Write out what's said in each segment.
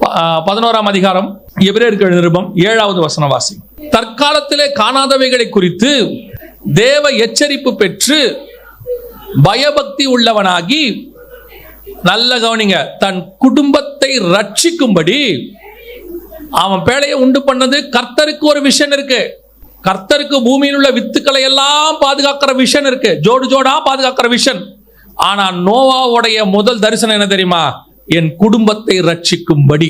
பதினோராம் அதிகாரம் எபிரேற்கு நிருபம் ஏழாவது வசன வாசி தற்காலத்திலே காணாதவைகளை குறித்து தேவ எச்சரிப்பு பெற்று பயபக்தி உள்ளவனாகி நல்ல கவனிங்க தன் குடும்பத்தை ரட்சிக்கும்படி அவன் பேழையை உண்டு பண்ணது கர்த்தருக்கு ஒரு விஷன் இருக்கு. கர்த்தருக்கு பூமியில் உள்ள வித்துக்களை எல்லாம் பாதுகாக்கிற விஷன் இருக்கு. ஜோடு ஜோடா பாதுகாக்கிற விஷன். ஆனா நோவாவுடைய முதல் தரிசனம் என்ன தெரியுமா? என் குடும்பத்தை ரட்சிக்கும்படி.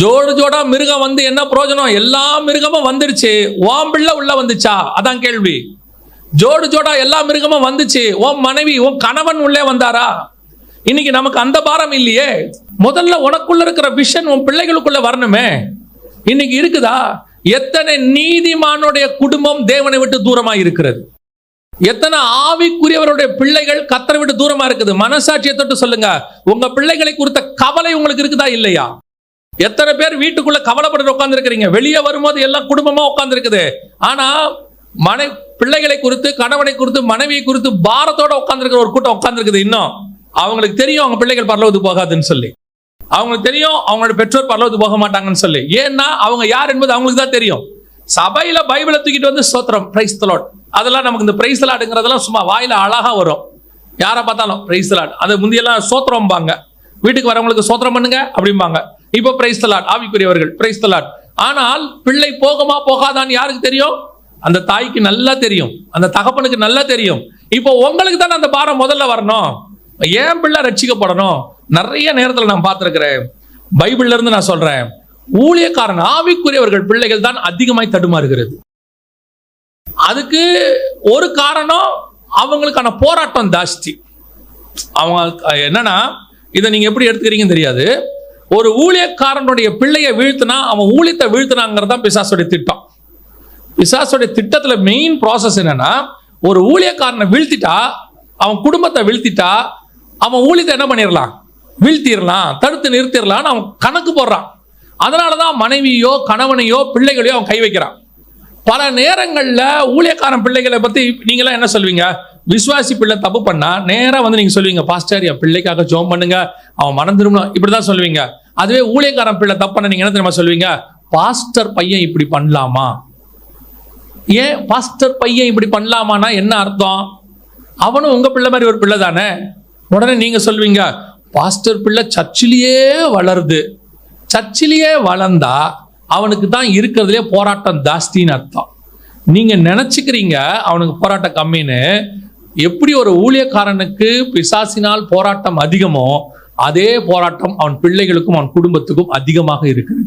ஜோடு ஜோடா மிருகம் வந்து என்ன பிரயோஜனம் எல்லா மிருகமும் வந்துருச்சு. ஓம் பிள்ளை உள்ள வந்துச்சா? அதான் கேள்வி. ஜோடு ஜோடா எல்லா மிருகமும் வந்துச்சு. உன் மனைவி உன் கணவன் உள்ளே வந்தாரா? இன்னைக்கு நமக்கு அந்த பாரம் இல்லையே. முதல்ல உனக்குள்ள இருக்கிற விஷன் உன் பிள்ளைகளுக்குள்ள வரணுமே. இன்னைக்கு இருக்குதா? எத்தனை நீதிமானுடைய குடும்பம் தேவனை விட்டு தூரமாக இருக்கிறது. எத்தனை ஆவிக்குரியவருடைய பிள்ளைகள் கத்தரை விட்டு தூரமா இருக்குது? மனசாட்சியை தொட்டு சொல்லுங்க. உங்க பிள்ளைகளை குறித்த கவலை உங்களுக்கு இருக்குதா இல்லையா? எத்தனை பேர் வீட்டுக்குள்ள கவலைப்பட்டு உட்கார்ந்து இருக்கிறீங்க வெளியே வரும்போது எல்லாம் குடும்பமா உட்கார்ந்து இருக்குது ஆனா மனை பிள்ளைகளை குறித்து கணவனை குறித்து மனைவியை குறித்து பாரத்தோட உட்கார்ந்து ஒரு கூட்டம் உட்காந்துருக்குது இன்னும். அவங்களுக்கு தெரியும் அவங்க பிள்ளைகள் பரலவத்துக்கு போகாதுன்னு சொல்லி. அவங்களுக்கு தெரியும் அவங்களோட பெற்றோர் பரலவத்துக்கு போக மாட்டாங்கன்னு சொல்லி. ஏன்னா அவங்க யார் என்பது அவங்களுக்கு தான் தெரியும். சபையில பைபிளை தூக்கிட்டு வந்து சோத்திரம் பிரைஸ் தலாட் அதெல்லாம் நமக்கு இந்த பிரைஸ் தலாட்டுங்கிறதெல்லாம் சும்மா வாயில அழகா வரும். யாரை பார்த்தாலும் பிரைஸ் லாட் அது முந்தியெல்லாம் சோத்திரம்பாங்க. வீட்டுக்கு வரவங்களுக்கு சோத்திரம் பண்ணுங்க அப்படிம்பாங்க. இப்போ பிரைஸ் தலாட் ஆவிக்குரியவர்கள் பிரைஸ் தலாட் ஆனால் பிள்ளை போகுமா போகாதான்னு யாருக்கு தெரியும்? அந்த தாய்க்கு நல்லா தெரியும். அந்த தகப்பனுக்கு நல்லா தெரியும். இப்போ உங்களுக்கு தானே அந்த பாரம் முதல்ல வரணும். ஏன் பிள்ளை ரட்சிக்கப்படணும்? நிறைய நேரத்தில் நான் பார்த்துருக்கிறேன். பைபிள்ல இருந்து நான் சொல்றேன். ஊழியக்காரன் ஆவிக்குரியவர்கள் பிள்ளைகள் தான் அதிகமாய் தடுமாறுகிறது. அதுக்கு ஒரு காரணம் அவங்களுக்கான போராட்டம் ஜாஸ்தி. அவங்க என்னன்னா இதை நீங்க எப்படி எடுத்துக்கிறீங்கன்னு தெரியாது. ஒரு ஊழியக்காரனுடைய பிள்ளையை வீழ்த்தினா அவன் ஊழியத்தை வீழ்த்தினாங்கிறது தான் பிசாசுடைய திட்டம். பிசாசுடைய திட்டத்தில் மெயின் ப்ராசஸ் என்னன்னா ஒரு ஊழியக்காரனை வீழ்த்திட்டா அவன் குடும்பத்தை வீழ்த்திட்டா அவன் ஊழியத்தை என்ன பண்ணிடலாம்? வீழ்த்திடலாம் தடுத்து நிறுத்திடலாம்னு அவன் கணக்கு போடுறான். அதனாலதான் மனைவியோ கணவனையோ பிள்ளைகளையோ அவன் கை வைக்கிறான். பல நேரங்களில் ஊழியக்காரன் பிள்ளைகளை பற்றி நீங்களாம் என்ன சொல்வீங்க? விசுவாசி பிள்ளை தப்பு பண்ணா நேராக வந்து நீங்கள் சொல்லுவீங்க பாஸ்டர் என் பிள்ளைக்காக ஜோம் பண்ணுங்க. அவன் மனம் திரும்பணும் இப்படிதான் சொல்லுவீங்க அதுவே ஊழியக்காரன் பிள்ளை தப்பு பண்ண நீங்கள் என்ன தெரியுமா சொல்லுவீங்க பாஸ்டர் பையன் இப்படி பண்ணலாமா? ஏன் பாஸ்டர் பையன் இப்படி பண்ணலாமான்னா என்ன அர்த்தம்? அவனும் உங்கள் பிள்ளை மாதிரி ஒரு பிள்ளை தானே? உடனே நீங்கள் சொல்வீங்க பாஸ்டர் பிள்ளை சர்ச்சிலேயே வளருது. சர்ச்சிலேயே வளர்ந்தா அவனுக்கு தான் இருக்கிறதுலே போராட்டம் ஜாஸ்தின்னு அர்த்தம். நீங்க நினைச்சுக்கிறீங்க அவனுக்கு போராட்டம் கம்மின்னு. எப்படி ஒரு ஊழியக்காரனுக்கு பிசாசினால் போராட்டம் அதிகமோ அதே போராட்டம் அவன் பிள்ளைகளுக்கும் அவன் குடும்பத்துக்கும் அதிகமாக இருக்குது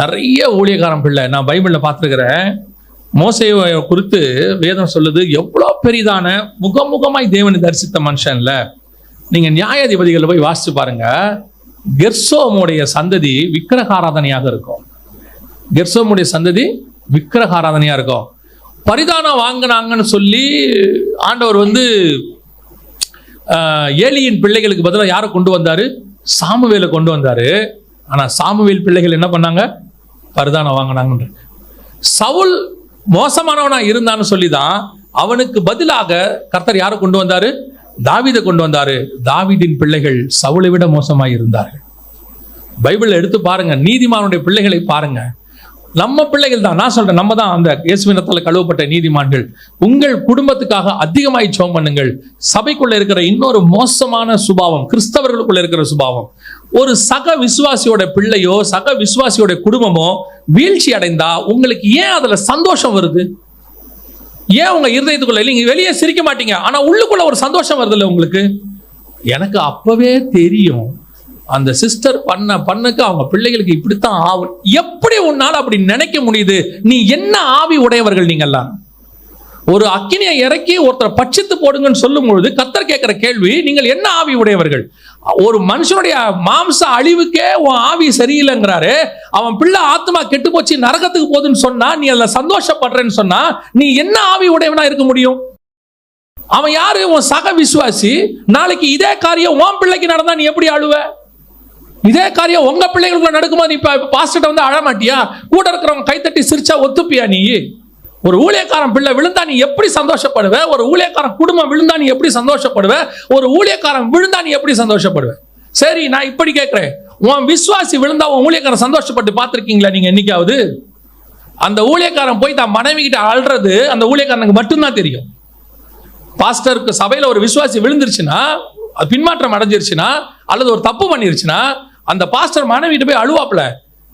நிறைய ஊழியக்காரன் பிள்ளை நான் பைபிளில் பார்த்துருக்கிறேன். மோசையை குறித்து வேதம் சொல்லுது எவ்வளோ பெரிதான முகமுகமாய் தேவனை தரிசித்த மனுஷன்ல நீங்கள் நியாயாதிபதிகளை போய் வாசித்து பாருங்க. கெர்சோமுடைய சந்ததி விக்கிரகாராதனையாக இருக்கும். கெர்சோமுடைய சந்ததி விக்கிரகாராதனையா இருக்கும். பரிதானம் வாங்கினாங்கன்னு சொல்லி ஆண்டவர் வந்து ஏலியின் பிள்ளைகளுக்கு பதிலாக யாரை கொண்டு வந்தாரு? சாமுவேலை கொண்டு வந்தாரு. ஆனால் சாமுவேல் பிள்ளைகள் என்ன பண்ணாங்க? பரிதானம் வாங்கினாங்கன்ற. சவுல் மோசமானவனா இருந்தான்னு சொல்லிதான் அவனுக்கு பதிலாக கர்த்தர் யாரை கொண்டு வந்தாரு? தாவிதை கொண்டு வந்தாரு. தாவிதின் பிள்ளைகள் சவுளை விட மோசமாக இருந்தார்கள் பைபிளை எடுத்து பாருங்க நீதிமானுடைய பிள்ளைகளை பாருங்கள் நம்ம பிள்ளைகள் தான். நான் சொல்றேன் நம்ம தான் அந்த இயேசுவினத்தால் கழுவப்பட்ட நீதிமான்கள். உங்கள் குடும்பத்துக்காக அதிகமாய் சோம் பண்ணுங்கள். சபைக்குள்ள இருக்கிற இன்னொரு மோசமான சுபாவம் கிறிஸ்தவர்களுக்குள்ள இருக்கிற சுபாவம். ஒரு சக விசுவாசியோட பிள்ளையோ சக விசுவாசியோட குடும்பமோ வீழ்ச்சி அடைந்தா உங்களுக்கு ஏன் அதுல சந்தோஷம் வருது? ஏன் உங்க இருதயத்துக்குள்ள நீங்க வெளியே சிரிக்க மாட்டீங்க ஆனா உள்ளுக்குள்ள ஒரு சந்தோஷம் வருதுல்ல உங்களுக்கு? எனக்கு அப்பவே தெரியும். அந்த சிஸ்டர் பண்ண பண்ணக்கு அவங்க பிள்ளைகளுக்கு இப்படித்தான் ஆகும். எப்படி உன்னால் அப்படி நினைக்க முடியுது? நீ என்ன ஆவி உடையவர்கள் நீங்கள்லாம்? ஒரு அக்கினியை இறக்கி ஒருத்தர் பட்சித்து போடுங்கன்னு சொல்லும் பொழுது கத்தர் கேட்கிற கேள்வி நீங்கள் என்ன ஆவி உடையவர்கள்? ஒரு மனுஷனுடைய மாம்ச அழிவுக்கே உன் ஆவி சரியில்லைங்கிறாரு. அவன் பிள்ளை ஆத்மா கெட்டு போச்சு நரகத்துக்கு போகுதுன்னு சொன்னா நீ அதில் சந்தோஷப்படுறேன்னு சொன்னா நீ என்ன ஆவி உடையவனா இருக்க முடியும்? அவன் யாரு? உன் சக விசுவாசி. நாளைக்கு இதே காரியம் உன் பிள்ளைக்கு நடந்தா நீ எப்படி அழுவ? இதே காரியம் உங்க பிள்ளைகளுக்குள்ள நடக்கும்போது நீ இப்ப பாஸ்டர்ட்ட வந்து அழ மாட்டியா? கூட இருக்கிறவங்க கைத்தட்டி சிரிச்சா ஒத்துப்பியா நீ? ஒரு ஊழியக்காரன் பிள்ளை விழுந்தா நீ எப்படி சந்தோஷப்படுவ? ஒரு ஊழியக்காரன் குடும்பம் விழுந்தா நீ எப்படி சந்தோஷப்படுவ? ஒரு ஊழியக்காரன் விழுந்தா நீ எப்படி சந்தோஷப்படுவ? சரி நான் இப்படி கேட்கிறேன். உன் விசுவாசி விழுந்தா உன் ஊழியக்காரன் சந்தோஷப்பட்டு பார்த்துருக்கீங்களா நீங்க என்னைக்காவது? அந்த ஊழியக்காரன் போய் தான் மனைவி கிட்ட அழுறது அந்த ஊழியக்காரனுக்கு மட்டும்தான் தெரியும். பாஸ்டருக்கு சபையில ஒரு விசுவாசி விழுந்துருச்சுன்னா அது பின்மாற்றம் அடைஞ்சிருச்சுன்னா அல்லது ஒரு தப்பு பண்ணிருச்சுன்னா அந்த பாஸ்டர் மனைவிட்டு போய் அழுவாப்புல.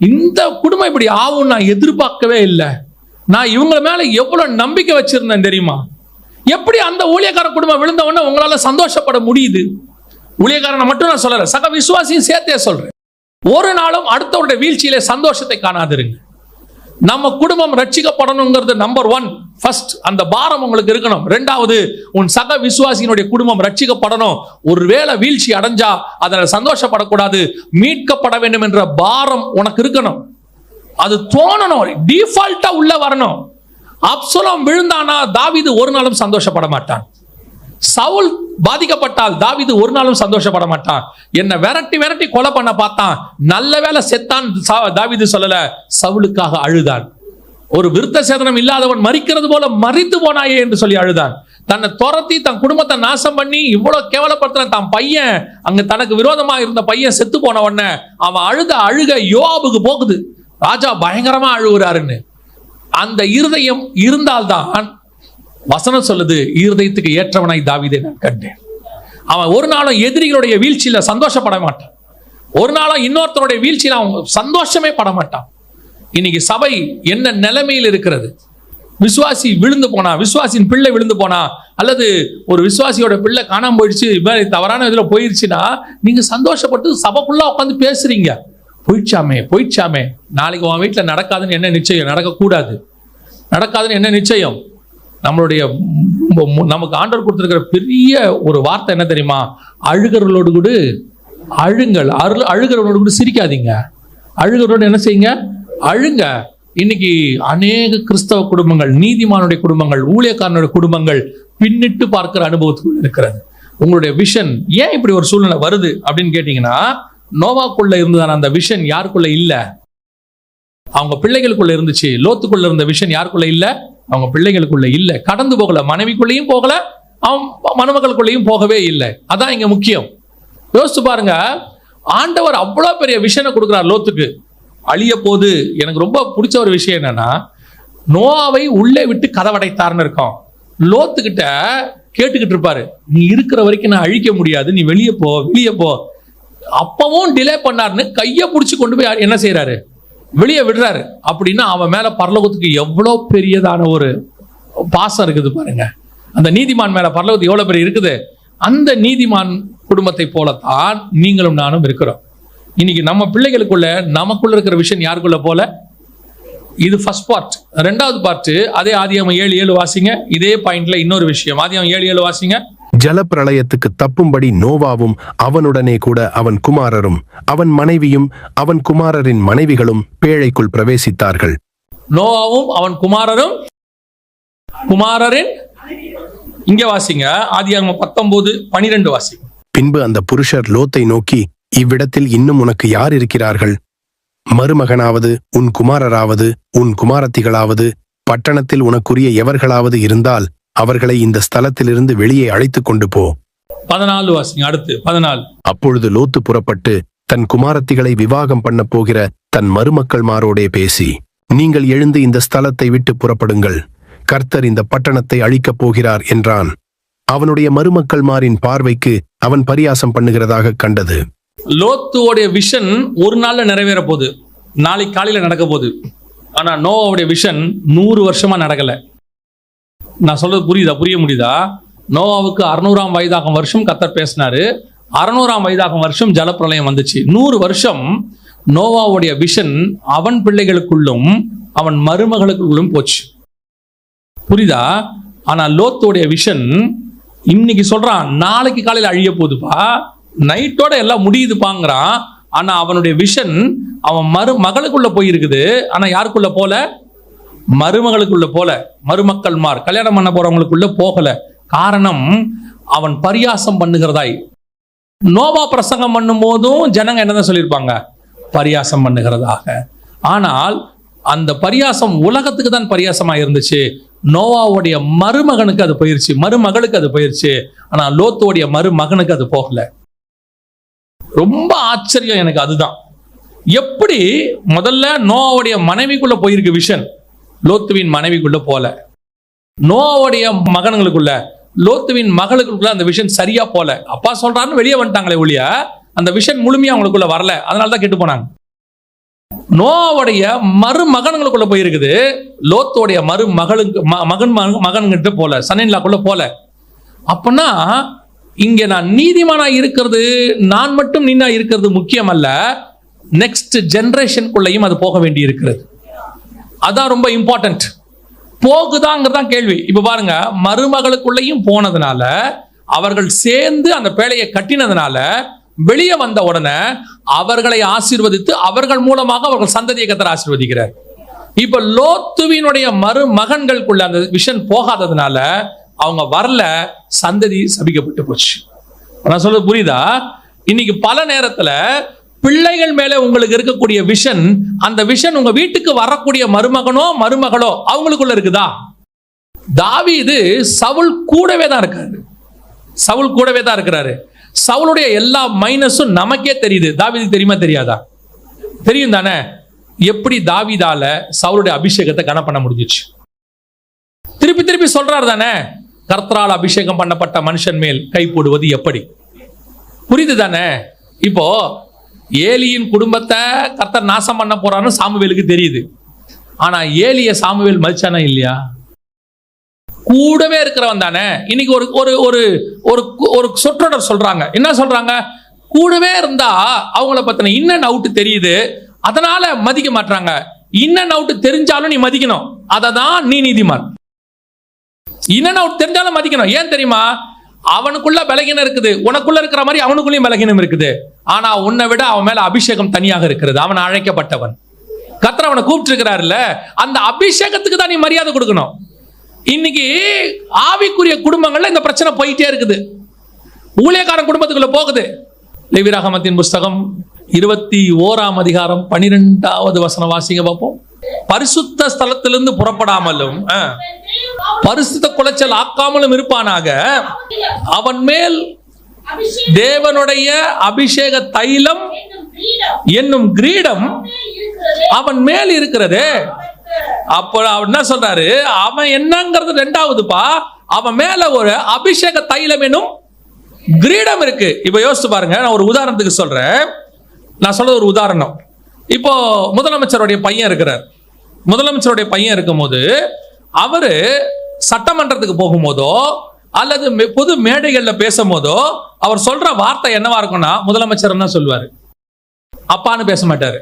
இந்த குடும்பம் இப்படி ஆகும் நான் எதிர்பார்க்கவே இல்லை. நான் இவங்க மேல எவ்வளவு நம்பிக்கை வச்சிருந்தேன் தெரியுமா? எப்படி அந்த ஊழியக்கார குடும்பம் விழுந்த உடனே உங்களால சந்தோஷப்பட முடியுது? ஊழியக்காரனை மட்டும் நான் சொல்லல சக விசுவாசியும் சேர்த்தே சொல்றேன். ஒரு நாளும் அடுத்தவருடைய வீழ்ச்சியிலே சந்தோஷத்தை காணாதிருங்க. நம்ம குடும்பம் ரட்சிக்கப்படணுங்கிறது நம்பர் ஒன் ஃபர்ஸ்ட் அந்த பாரம் உங்களுக்கு இருக்கணும். ரெண்டாவது உன் சக விசுவாசியினுடைய குடும்பம் ரட்சிக்கப்படணும். ஒருவேளை வீழ்ச்சி அடைஞ்சா அதில் சந்தோஷப்படக்கூடாது. மீட்கப்பட வேண்டும் என்ற பாரம் உனக்கு இருக்கணும். அது தோணணும். டிஃபால்ட்டா உள்ள வரணும். அப்சலம் விழுந்தானா தாவீது ஒரு நாளும் சந்தோஷப்பட மாட்டான். சவுல் பாதிக்கப்பட்டால் தாவீது ஒரு நாளும் சந்தோஷப்பட மாட்டான். என்ன விரட்டி விரட்டி கொலை பண்ண பார்த்தான். நல்ல வேளை செத்தான் தாவிது சொல்லல சவுலுக்காக அழுதான். ஒரு விருத்த சேதனம் இல்லாதவன் மறிக்கிறது போல மறித்து போனாயே என்று சொல்லி அழுதான். தன்னை துரத்தி தன் குடும்பத்தை நாசம் பண்ணி இவ்வளவு கேவலப்படுத்தின தன் பையன். அங்க தனக்கு விரோதமா இருந்த பையன் செத்து போன உடனே அவன் அழுத அழுக யோபுக்கு போகுது. ராஜா பயங்கரமா அழுகுறாருன்னு. அந்த இருதயம் இருந்தால்தான் வசனம் சொல்லுது இருதயத்துக்கு ஏற்றவனாய் தாவீதை நான் கண்டேன். அவன் ஒரு நாளும் எதிரிகளுடைய வீழ்ச்சியில சந்தோஷப்பட மாட்டான். ஒரு நாளும் இன்னொருத்தருடைய வீழ்ச்சியில அவன் சந்தோஷமே பட மாட்டான். இன்னைக்கு சபை என்ன நிலைமையில் இருக்கிறது? விசுவாசி விழுந்து போனா விசுவாசியின் பிள்ளை விழுந்து போனா அல்லது ஒரு விசுவாசியோட பிள்ளை காணாம போயிடுச்சு இவன் தவறான இதில் போயிருச்சுன்னா நீங்க சந்தோஷப்பட்டு சபைக்குள்ள உட்காந்து பேசுறீங்க. போயிடுச்சாமே போயிடுச்சாமே. நாளைக்கு உன் வீட்டில் நடக்காதுன்னு என்ன நிச்சயம்? நடக்கக்கூடாது. நடக்காதுன்னு என்ன நிச்சயம்? நம்மளுடைய நமக்கு ஆண்டவர் கொடுத்துருக்கிற பெரிய ஒரு வார்த்தை என்ன தெரியுமா? அழுகிறவர்களோடு கூட அழுங்கள். அருள் அழுகிறவர்களோடு கூட சிரிக்காதீங்க. அழுகிறவரோடு என்ன செய்யுங்க? அழுங்க. இன்னைக்கு அநேக கிறிஸ்தவ குடும்பங்கள் நீதிமானுடைய குடும்பங்கள் ஊழியக்காரனுடைய குடும்பங்கள் பின்னிட்டு பார்க்கிற அனுபவத்துக்குள் இருக்கிறது. உங்களுடைய விஷன் ஏன் இப்படி ஒரு சூழ்நிலை வருது அப்படின்னு கேட்டீங்கன்னா நோவாக்குள்ள இருந்ததான அந்த விஷன் யாருக்குள்ள இல்ல? அவங்க பிள்ளைகளுக்குள்ள இருந்துச்சு. லோத்துக்குள்ள இருந்த விஷன் யாருக்குள்ள இல்ல? அவங்க பிள்ளைகளுக்குள்ள இல்ல. கடந்து போகல. மனைவிக்குள்ளேயும் போகல. அவன் மணமகளுக்குள்ளேயும் போகவே இல்லை. அதான் இங்க முக்கியம். யோசிச்சு பாருங்க. ஆண்டவர் அவ்வளோ பெரிய விஷனை கொடுக்குறார் லோத்துக்கு. அழிய போது எனக்கு ரொம்ப பிடிச்ச ஒரு விஷயம் என்னன்னா நோவாவை உள்ளே விட்டு கதவடைத்தார்னு இருக்கோம். லோத்துக்கிட்ட கேட்டுக்கிட்டு இருப்பாரு. நீ இருக்கிற வரைக்கும் நான் அழிக்க முடியாது. நீ வெளியே போ வெளியே போ. அப்பவும் டிலே பண்ணாருன்னு கையை பிடிச்சி கொண்டு போய் என்ன செய்யறாரு வெளியே விடுறாரு. அப்படின்னா அவன் மேல பரலோகத்துக்கு எவ்வளோ பெரியதான ஒரு பாசம் இருக்குது பாருங்க. அந்த நீதிமான் மேல பரலோகத்துக்கு எவ்வளோ பெரிய இருக்குது? அந்த நீதிமான் குடும்பத்தை போலத்தான் நீங்களும் நானும் இருக்கிறோம். இன்னைக்கு நம்ம பிள்ளைகளுக்குள்ள நமக்குள்ள இருக்கிற விஷயம் யாருக்குள்ள போல? இது ஃபர்ஸ்ட் பார்ட் ரெண்டாவது பார்ட் அதே ஆதியாமம் ஏழு ஏழு வாசிங்க. இதே பாயிண்ட்ல இன்னொரு விஷயம். ஆதியாமம் ஏழு ஏழு வாசிங்க. ஜலப்பிரளயத்துக்கு தப்பும்படி நோவாவும் அவனுடனே கூட அவன் குமாரரும் அவன் மனைவியும் அவன் குமாரரின் மனைவிகளும் பேழைக்குள் பிரவேசித்தார்கள். நோவாவும் அவன் குமாரரும் குமாரரின் இங்க வாசிங்க. ஆதியாகமம் பத்தொன்பது பனிரெண்டு வாசிங்க. பின்பு அந்த புருஷர் லோத்தை நோக்கி இவ்விடத்தில் இன்னும் உனக்கு யார் இருக்கிறார்கள்? மருமகனாவது உன் குமாரராவது உன் குமாரத்திகளாவது பட்டணத்தில் உனக்குரிய எவர்களாவது இருந்தால் அவர்களை இந்த ஸ்தலத்திலிருந்து வெளியே அழைத்துக் கொண்டு போ. பதினாலு வாசிங்க அடுத்து பதினாலு. அப்பொழுது லோத்து புறப்பட்டு தன் குமாரத்திகளை விவாகம் பண்ணப் போகிற தன் மருமக்கள்மாரோடே பேசி நீங்கள் எழுந்து இந்த ஸ்தலத்தை விட்டு புறப்படுங்கள். கர்த்தர் இந்த பட்டணத்தை அழிக்கப் போகிறார் என்றான். அவனுடைய மருமக்கள்மாரின் பார்வைக்கு அவன் பரியாசம் பண்ணுகிறதாக கண்டது. லோத்துவோடைய விஷன் ஒரு நாள்ல நிறைவேற போகுது. நாளைக்கு காலையில நடக்க போகுது. ஆனா நோவாவுடைய விஷன் நூறு வருஷமா நடக்கல. நான் சொல்றது புரியுதா? புரிய முடியுதா? நோவாவுக்கு அறுநூறாம் வயதாகும் வருஷம் கத்தர் பேசினாரு. அறுநூறாம் வயதாகும் வருஷம் ஜலப்பிரளயம் வந்துச்சு. நூறு வருஷம் நோவாவுடைய விஷன் அவன் பிள்ளைகளுக்குள்ளும் அவன் மருமகளுக்குள்ளும் போச்சு. புரியுதா? ஆனா லோத்துடைய விஷன் இன்னைக்கு சொல்றான் நாளைக்கு காலையில அழிய போகுதுப்பா. நைட்டோட எல்லாம் முடியுதுப்பாங்கிறான். ஆனா அவனுடைய விஷன் அவன் மறு மகளுக்குள்ள போயிருக்குது. ஆனா யாருக்குள்ள போல? மருமகளுக்குள்ள போல. மருமக்கள்மார் கல்யாணம் பண்ண போறவங்களுக்குள்ள போகல. காரணம் அவன் பரியாசம் பண்ணுகிறதாய். நோவா பிரசங்கம் பண்ணும் போதும் ஜனங்க என்னதான் சொல்லியிருப்பாங்க? பரியாசம் பண்ணுகிறதாக. ஆனால் அந்த பரியாசம் உலகத்துக்கு தான் பரியாசமா இருந்துச்சு. நோவாவுடைய மருமகனுக்கு அது போயிருச்சு. மருமகளுக்கு அது போயிருச்சு. ஆனா லோத்துவோடைய மருமகனுக்கு அது போகல. ரொம்ப ஆச்சரியம் எனக்கு அதுதான். எப்படி முதல்ல நோவுடைய மனைவிக்குள்ள போயிருக்கு விஷன்? லோத்துவின் மனைவிக்குள்ள போல. நோவுடைய மகன்களுக்குள்ள லோத்துவின் மகளுக்குள்ள அந்த விஷன் சரியா போல. அப்பா சொல்றான்னு வெளியே வந்துட்டாங்களே ஒழிய அந்த விஷன் முழுமையா அவங்களுக்குள்ள வரல. அதனால தான் கெட்டு போனாங்க. நோவுடைய மருமகன்களுக்குள்ள போயிருக்குது. லோத்தோடைய மருமகளுக்கு ம- மகன் மகன் மகன்கிட்ட போல சன்னின்லாக்குள்ள போல. அப்பனா இங்க நான் நீதிமானா இருக்கிறது நான் மட்டும் நீனா இருக்கிறது முக்கியம் அல்ல நெக்ஸ்ட் ஜெனரேஷனுக்குள்ளேயும் அது போக வேண்டி இருக்கிறது அதான் ரொம்ப இம்பார்ட்டன்ட் போகுதாங்கிறதான் கேள்வி. இப்ப பாருங்க மருமகளுக்குள்ளேயும் போனதுனால அவர்கள் சேர்ந்து அந்த பேழையை கட்டினதுனால வெளியே வந்த உடனே அவர்களை ஆசீர்வதித்து அவர்கள் மூலமாக அவர்கள் சந்ததியை கத்தர் ஆசீர்வதிக்கிறார். இப்ப லோத்துவினுடைய மருமகன்களுக்குள்ள அந்த விஷன் போகாததுனால அவங்க வரல சந்ததி சபிக்கப்பட்டு போச்சு. நான் சொல்றது புரியுதா? இன்னைக்கு பல நேரத்துல பிள்ளைகள் மேல உங்களுக்கு இருக்கக்கூடிய விஷன் அந்த விஷன் உங்க வீட்டுக்கு வரக்கூடிய மருமகனோ மருமகளோ அவங்களுக்குள்ள இருக்குதா? தாவீது சவுல் கூடவே தான் இருக்காரு. சவுல் கூடவே தான் இருக்கிறாரு. சவுளுடைய எல்லா மைனஸும் நமக்கே தெரியுது. தாவிது தெரியுமா தெரியாதா? தெரியும் தானே? எப்படி தாவிதால சவுளுடைய அபிஷேகத்தை கன பண்ண முடிஞ்சிச்சு? திருப்பி திருப்பி சொல்றாரு தானே? கர்த்தரால் அபிஷேகம் பண்ணப்பட்ட மனுஷன் மேல் கை போடுவது எப்படி? புரியுது தானே இப்போ ஏலியின் குடும்பத்தை கர்த்தர் நாசம் பண்ண போறான்னு சாமுவேலுக்கு தெரியுது. ஆனா ஏலிய சாமுவேல் மதிச்சானா இல்லையா? கூடவே இருக்கிறவன் தானே. இன்னைக்கு ஒரு ஒரு ஒரு ஒரு ஒரு சொற்றொடர் சொல்றாங்க. என்ன சொல்றாங்க? கூடவே இருந்தா அவங்கள பத்தின இன்னன் அவுட் தெரியுது. அதனால மதிக்க மாட்டாங்க இன்னன் அவுட் தெரிஞ்சாலும் நீ மதிக்கணும். அதை தான் நீ நீதிமான். என்னென்ன அவர் தெரிஞ்சாலும் மதிக்கணும். ஏன் தெரியுமா? அவனுக்குள்ள பலகீனம் இருக்குது. உனக்குள்ள இருக்கிற மாதிரி அவனுக்குள்ளயும் பலகீனம் இருக்குது. ஆனா உன்னை விட அவன் மேல அபிஷேகம் தனியாக இருக்கிறது. அவன் அழைக்கப்பட்டவன். கத்திர அவனை கூப்பிட்டுருக்கிறாருல்ல? அந்த அபிஷேகத்துக்கு தான் நீ மரியாதை கொடுக்கணும். இன்னைக்கு ஆவிக்குரிய குடும்பங்கள்ல இந்த பிரச்சனை போயிட்டே இருக்குது. ஊழியக்காரன் குடும்பத்துக்குள்ள போகுது. லேவிராகமத்தின் புஸ்தகம் இருபத்தி ஓராம் அதிகாரம் பனிரெண்டாவது வசனம் வாசிங்க பார்ப்போம். பரிசுத்த ஸ்தலத்திலிருந்து புறப்படாமலும் ஆ, பரிசுத்த குலைச்சல் ஆக்காமலும் இருப்பானாக அவன் மேல் தேவனுடைய அபிஷேக தைலம் என்னும் கிரீடம் அவன் மேல் இருக்கிறது. அப்போ அவர் என்ன சொல்றாரு? அவன் என்னங்கிறது ரெண்டாவதுப்பா. அவன் மேல ஒரு அபிஷேக தைலம் எனும் கிரீடம் இருக்கு. இப்ப யோசிச்சு பாருங்க நான் ஒரு உதாரணத்துக்கு சொல்றேன். நான் சொல்றது ஒரு உதாரணம். இப்போ முதலமைச்சருடைய பையன் இருக்கிறார். முதலமைச்சருடைய பையன் இருக்கும்போது அவரு சட்டமன்றத்துக்கு போகும்போதோ அல்லது மே- பொது மேடைகள்ல பேசும்போதோ அவர் சொல்ற வார்த்தை என்னவா இருக்கும்னா முதலமைச்சர் என்ன சொல்லுவாரு? அப்பான்னு பேச மாட்டாரு.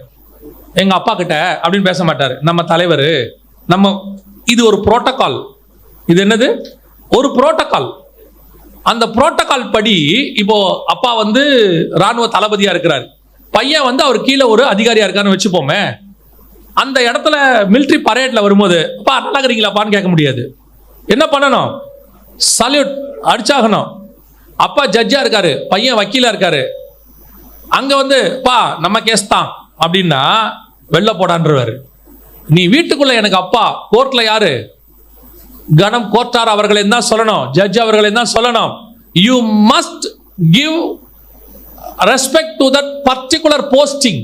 எங்க அப்பா கிட்ட அப்படின்னு பேச மாட்டாரு. நம்ம தலைவர் நம்ம இது ஒரு புரோட்டோகால் இது என்னது? ஒரு புரோட்டோகால் அந்த புரோட்டோகால் படி இப்போ அப்பா வந்து ராணுவ தளபதியா இருக்கிறார். பையன் வந்து அவர் கீழே ஒரு அதிகாரியா இருக்கான்னு வச்சுப்போமே. அந்த இடத்துல மிலிட்ரி பரேட்ல வரும்போது அப்பா நல்லா இருக்கிறீங்களாப்பான்னு கேட்க முடியாது. என்ன பண்ணணும்? சல்யூட் அடிச்சாகணும். அப்பா ஜட்ஜா இருக்காரு பையன் வக்கீலா இருக்காரு. அங்க வந்து பா நம்ம கேஸ் தான். அப்படின்னா வெளில போடான்றவாரு. நீ வீட்டுக்குள்ள எனக்கு அப்பா கோர்ட்ல யாரு? கணம் கோர்ட்டார் அவர்களை தான் சொல்லணும் ஜட்ஜ் அவர்களை தான் சொல்லணும். You must give respect to that particular posting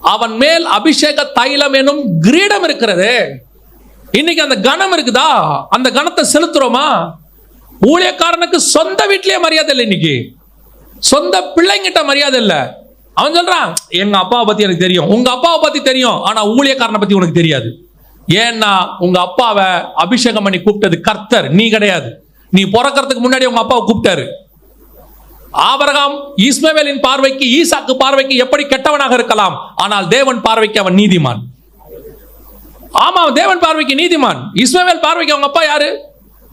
அவன் மேல் அபிஷேக தைலம் எனும் கிரீடம் இருக்கிறது. இன்னைக்கு அந்த கணம் இருக்குதா? அந்த கணத்தை செலுத்துறோமா? ஊழியக்காரனுக்கு சொந்த வீட்லயே மரியாதை இல்லை இன்னைக்கு. சொந்த பிள்ளைங்கிட்ட மரியாதை இல்லை. அவன் சொல்றான் எங்க அப்பாவை பத்தி எனக்கு தெரியும். உங்க அப்பாவை பத்தி தெரியும். ஆனா ஊழியக்காரனை பத்தி உனக்கு தெரியாது. ஏன்னா உங்க அப்பாவை அபிஷேகம் பண்ணி கூப்பிட்டது கர்த்தர் நீ கிடையாது. நீ பிறக்கறதுக்கு முன்னாடி உங்க அப்பாவை கூப்பிட்டாரு. ஆபரகாம் இஸ்மவேலின் பார்வைக்கு ஈசாக்கு பார்வைக்கு எப்படி கெட்டவனாக இருக்கலாம்? ஆனால் தேவன் பார்வைக்கு அவன் நீதிமான். ஆமா தேவன் பார்வைக்கு நீதிமான். இஸ்மவேல் பார்வைக்கு அவங்க அப்பா யாரு?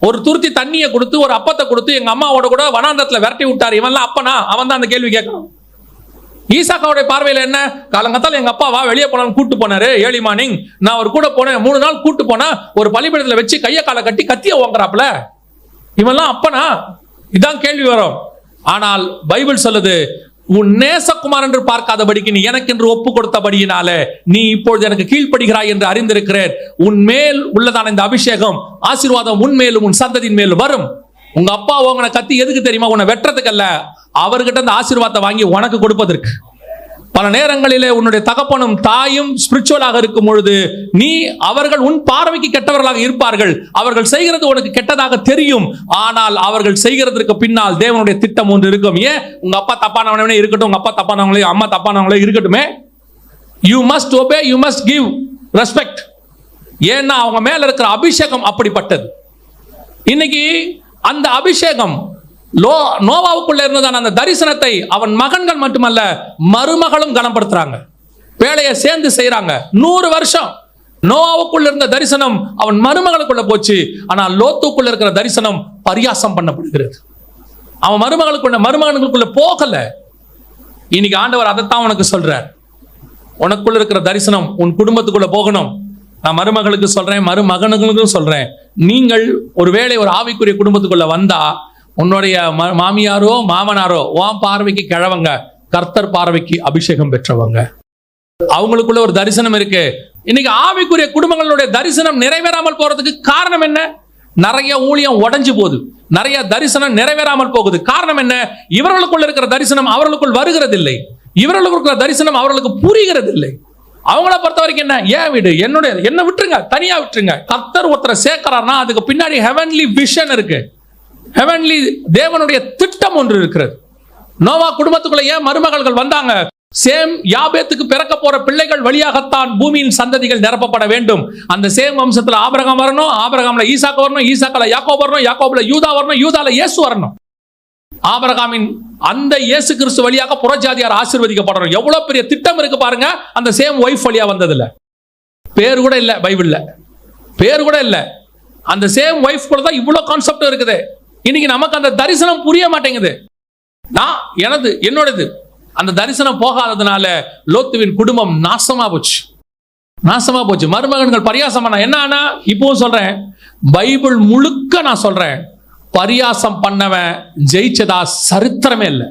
ஒரு துருத்தி தண்ணியை கொடுத்து ஒரு அப்பத்தை கொடுத்து எங்க அம்மாவோட கூட வனாந்தரத்துல விரட்டி விட்டாரு. இவன்லாம் அப்பனா? அவன் தான் அந்த கேள்வி கேட்கணும் ஈசாக்காவுடைய பார்வையில என்ன? காலங்கத்தால் எங்க அப்பா வா வெளியே போனாலும் கூட்டு போனாரு. ஏழி மார்னிங் நான் அவர் கூட போனேன் மூணு நாள் கூட்டு போனா ஒரு பள்ளிப்படத்துல வச்சு கையை காலை கட்டி கத்திய ஓங்குறாப்ல இவன்லாம் அப்பனா? இதான் கேள்வி வரும். ஆனால் பைபிள் சொல்லுது உன் நேசகுமார் என்று பார்க்காதபடிக்கு நீ எனக்கென்று ஒப்பு கொடுத்தபடியினாலே நீ இப்பொழுது எனக்கு கீழ்ப்படுகிறாய் என்று அறிந்திருக்கிறேன். உன் மேல் உள்ளதான இந்த அபிஷேகம் ஆசீர்வாதம் உன் மேலும் உன் சந்ததியின் மேல் வரும். உங்க அப்பா உங்களை கத்தி எதுக்கு தெரியுமா? உன்னை வெட்டுறதுக்கு அல்ல. அவர்கிட்ட அந்த ஆசீர்வாதத்தை வாங்கி உனக்கு கொடுப்பதற்கு. பல நேரங்களிலே உன்னுடைய தகப்பனும் தாயும் ஸ்பிரிச்சுவலாக இருக்கும் பொழுது நீ அவர்கள் உன் பார்வைக்கு கெட்டவர்களாக இருப்பார்கள். அவர்கள் செய்கிறது உனக்கு கெட்டதாக தெரியும். ஆனால் அவர்கள் செய்கிறதற்கு பின்னால் தேவனுடைய திட்டம் ஒன்று இருக்கும். ஏன்? உங்க அப்பா தப்பானவனே இருக்கட்டும் உங்க அப்பா தப்பானவங்களே அம்மா தப்பானவங்களே இருக்கட்டுமே. You must obey you must give respect ஏன்னா அவங்க மேல இருக்கிற அபிஷேகம் அப்படிப்பட்டது. இன்னைக்கு அந்த அபிஷேகம் லோ நோவாவுக்குள்ள இருந்ததான அந்த தரிசனத்தை அவன் மகன்கள் மட்டுமல்ல மருமகளும் கனப்படுத்துறாங்க. வேலையை சேர்ந்து செய்யறாங்க நூறு வருஷம். நோவாவுக்குள்ள இருந்த தரிசனம் அவன் மருமகளுக்குள்ள போச்சு. ஆனால் லோத்துக்குள்ள இருக்கிற தரிசனம் பரியாசம் பண்ணப்படுகிறது. அவன் மருமகளுக்குள்ள மருமகனுக்குள்ள போகல. இன்னைக்கு ஆண்டவர் அதைத்தான் உனக்கு சொல்றார். உனக்குள்ள இருக்கிற தரிசனம் உன் குடும்பத்துக்குள்ள போகணும். நான் மருமகளுக்கு சொல்றேன் மருமகனுக்கும் சொல்றேன். நீங்கள் ஒருவேளை ஒரு ஆவிக்குரிய குடும்பத்துக்குள்ள வந்தா உன்னுடைய மாமியாரோ மாமனாரோ உன் பார்வைக்கு கிழவங்க கர்த்தர் பார்வைக்கு அபிஷேகம் பெற்றவங்க. அவங்களுக்குள்ள ஒரு தரிசனம் இருக்கு. இன்னைக்கு ஆவிக்குரிய குடும்பங்களுடைய தரிசனம் நிறைவேறாமல் போறதுக்கு காரணம் என்ன? நிறைய ஊழியம் உடஞ்சு போகுது. நிறைய தரிசனம் நிறைவேறாமல் போகுது. காரணம் என்ன? இவர்களுக்குள்ள இருக்கிற தரிசனம் அவர்களுக்குள் வருகிறதில்லை. இவர்களுக்கு இருக்கிற தரிசனம் அவர்களுக்கு புரிகிறதில்லை. அவங்கள பொறுத்த வரைக்கும் என்ன? ஏன் வீடு? என்னுடைய என்ன விட்டுருங்க. தனியா விட்டுருங்க. கர்த்தர் ஒருத்தரை சேர்க்கிறார்னா அதுக்கு பின்னாடி ஹெவன்லி விஷன் இருக்கு. ஹெவன்லி தேவனுடைய திட்டம் ஒன்று இருக்கிறது. நோவா குடும்பத்துக்குள்ள ஏன் மருமகள்கள் வந்தாங்க? சேம் யாபேத்துக்கு பிறக்க போற பிள்ளைகள் வழியாகத்தான் பூமியின் சந்ததிகள் நிரப்பப்பட வேண்டும். அந்த சேம் வம்சத்துல ஆபரகம் வரணும் ஆபிரகாம்ல ஈசாக்கு வரணும் ஈசாக்கல யாக்கோ வரணும் யாக்கோப்ல யூதா வரணும் யூதால இயேசு வரணும். ஆபரகாமின் அந்த இயேசு கிறிஸ்து வழியாக புறஜாதியார் ஆசீர்வதிக்கப்படணும் எவ்வளவு பெரிய திட்டம் இருக்கு பாருங்க அந்த சேம் ஒய்ஃப் வழியா வந்ததுல. பேர் கூட இல்ல பைபிள்ல. பேர் கூட இல்ல. அந்த சேம் ஒய்ஃப் கூட தான் இவ்வளவு கான்செப்ட் இருக்குது. இன்னைக்கு நமக்கு அந்த தரிசனம் புரிய மாட்டேங்குது. நான் எனது என்னோடது. அந்த தரிசனம் போகாததுனால லோத்துவின் குடும்பம் நாசமா போச்சு. நாசமா போச்சு. மருமகன்கள் பரியாசம் பண்ண என்ன ஆனா இப்பவும் சொல்றேன். பைபிள் முழுக்க நான் சொல்றேன். பரியாசம் பண்ணவன் ஜெயிச்சதா சரித்திரமே இல்லை.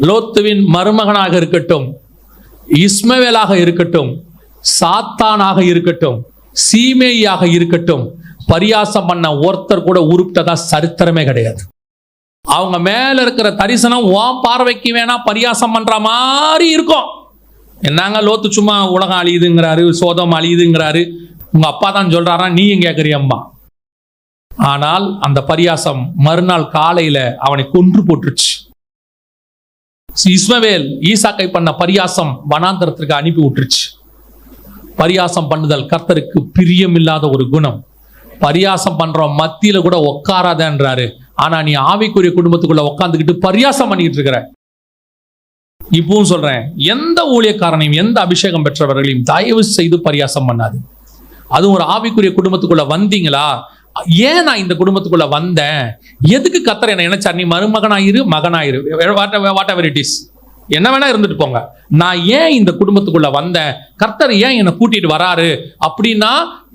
லோத்துவின் மருமகனாக இருக்கட்டும் இஸ்மவேலாக இருக்கட்டும் சாத்தானாக இருக்கட்டும் சீமேயாக இருக்கட்டும் பரியாசம் பண்ண ஒருத்தர் கூட உருப்பிட்டதா சரித்திரமே கிடையாது. அவங்க மேல இருக்கிற தரிசனம் ஓம் பார்வைக்கு வேணா பரியாசம் பண்ற மாதிரி இருக்கும். என்னங்க லோத்து சும்மா உலகம் அழியுதுங்கிறாரு சோதம் அழியுதுங்கிறாரு. உங்க அப்பா தான் சொல்றாரா நீயும் எங்க ஆனால் அந்த பரியாசம் மறுநாள் காலையில அவனை கொன்று போட்டுருச்சு. இஸ்மவேல் ஈசாக்கை பண்ண பரியாசம் வனாந்தரத்திற்கு அனுப்பி விட்டுருச்சு. பரியாசம் பண்ணுதல் கர்த்தருக்கு பிரியமில்லாத ஒரு குணம். பரியாசம் பண்றோம். மத்தியில கூட உட்காராதன்றாரு ஆனா நீ ஆவிக்குரிய குடும்பத்துக்குள்ள உட்காந்துக்கிட்டு பரியாசம் பண்ணிக்கிட்டு இருக்கிற. இப்பவும் சொல்றேன் எந்த ஊழியக்காரனையும் எந்த அபிஷேகம் பெற்றவர்களையும் தயவு செய்து பரியாசம் பண்ணாது. அதுவும் ஒரு ஆவிக்குரிய குடும்பத்துக்குள்ள வந்தீங்களா? ஏன் நான் இந்த குடும்பத்துக்குள்ள வந்தேன்? எதுக்கு கத்தர் என்ன நினைச்சார் நீ மருமகனாயிரு மகனாயிரு. வாட் எவர் இட் இஸ் என்ன வேணா இருந்துட்டு போங்க. நான் ஏன் இந்த குடும்பத்துக்குள்ள வந்தேன்? கர்த்தர் ஏன் என்னை கூட்டிட்டு வராரு? அப்படின்னா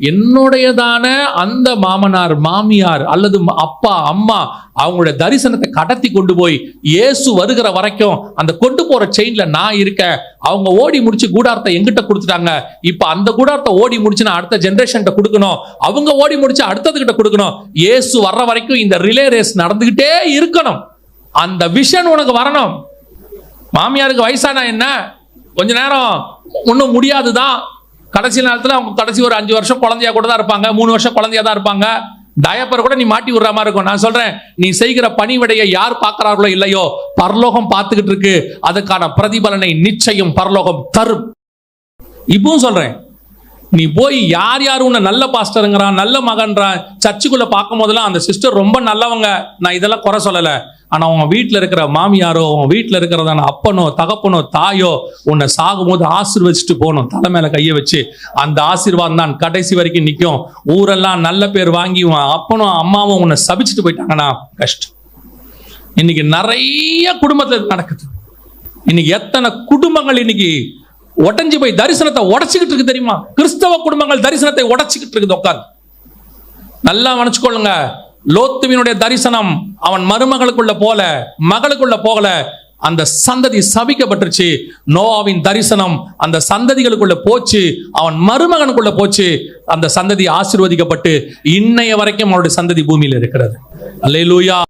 என்னுடையதான அந்த மாமனார் மாமியார் அல்லது அப்பா அம்மா அவங்களுடைய தரிசனத்தை கடத்தி கொண்டு போய் இயேசு வருகிற வரைக்கும் அந்த கொண்டு போற செயின்ல நான் இருக்கேன். அவங்க ஓடி முடிச்சு கூடாரத்தை எங்கிட்ட கொடுத்துட்டாங்க. இப்ப அந்த கூடாரத்தை ஓடி முடிச்சு நான் அடுத்த ஜென்ரேஷன்கிட்ட கொடுக்கணும். அவங்க ஓடி முடிச்சு அடுத்தது கிட்ட கொடுக்கணும். இயேசு வர்ற வரைக்கும் இந்த ரிலே ரேஸ் நடந்துகிட்டே இருக்கணும். அந்த விஷன் உனக்கு வரணும். மாமியாருக்கு வயசானா என்ன? கொஞ்ச நேரம். ஒன்றும் முடியாது தான் கடைசி நேரத்தில் அவங்க கடைசி ஒரு அஞ்சு வருஷம் குழந்தையா கூட தான் இருப்பாங்க. மூணு வருஷம் குழந்தையா தான் இருப்பாங்க. டயப்பர் கூட நீ மாட்டி விடுற மாதிரி இருக்கும். நான் சொல்றேன் நீ செய்கிற பணிவிடையை யார் பார்க்கிறார்களோ இல்லையோ பரலோகம் பார்த்துக்கிட்டு இருக்கு. அதுக்கான பிரதிபலனை நிச்சயம் பரலோகம் தரும். இப்பவும் சொல்றேன் நீ போய் யார் யார் உன்னை நல்ல பாஸ்டருங்கிறான் நல்ல மகன்றான் சர்ச்சுக்குள்ள பார்க்கும் போதெல்லாம் அந்த சிஸ்டர் ரொம்ப நல்லவங்க. நான் இதெல்லாம் குறை சொல்லலை. ஆனால் உங்க வீட்டில் இருக்கிற மாமியாரோ உன் வீட்டில் இருக்கிறதான அப்பனோ தகப்பனோ தாயோ உன்னை சாகும்போது ஆசீர்வதிச்சுட்டு போகணும் தலை மேலே கையை வச்சு. அந்த ஆசீர்வாதம் தான் கடைசி வரைக்கும் நிற்கும் ஊரெல்லாம் நல்ல பேர் வாங்கி உன் அப்பனும் அம்மாவும் உன்னை சபிச்சுட்டு போயிட்டாங்கன்னா கஷ்டம். இன்னைக்கு நிறைய குடும்பத்தில் நடக்குது. இன்னைக்கு எத்தனை குடும்பங்கள் இன்னைக்கு உடஞ்சி போய் தரிசனத்தை உடச்சிக்கிட்டு இருக்கு தெரியுமா? கிறிஸ்தவ குடும்பங்கள் தரிசனத்தை உடச்சிக்கிட்டு இருக்குது உட்காந்து நல்லா மன்னிச்சுக்கொள்ளுங்க. லோத்துவினுடைய தரிசனம் அவன் மருமகளுக்குள்ள போல மகளுக்குள்ள போகல. அந்த சந்ததி சபிக்கப்பட்டுருச்சு. நோவாவின் தரிசனம் அந்த சந்ததிகளுக்குள்ள போச்சு. அவன் மருமகனுக்குள்ள போச்சு. அந்த சந்ததி ஆசிர்வதிக்கப்பட்டு இன்னைய வரைக்கும் அவனுடைய சந்ததி பூமியில இருக்கிறது. அல்லேலூயா.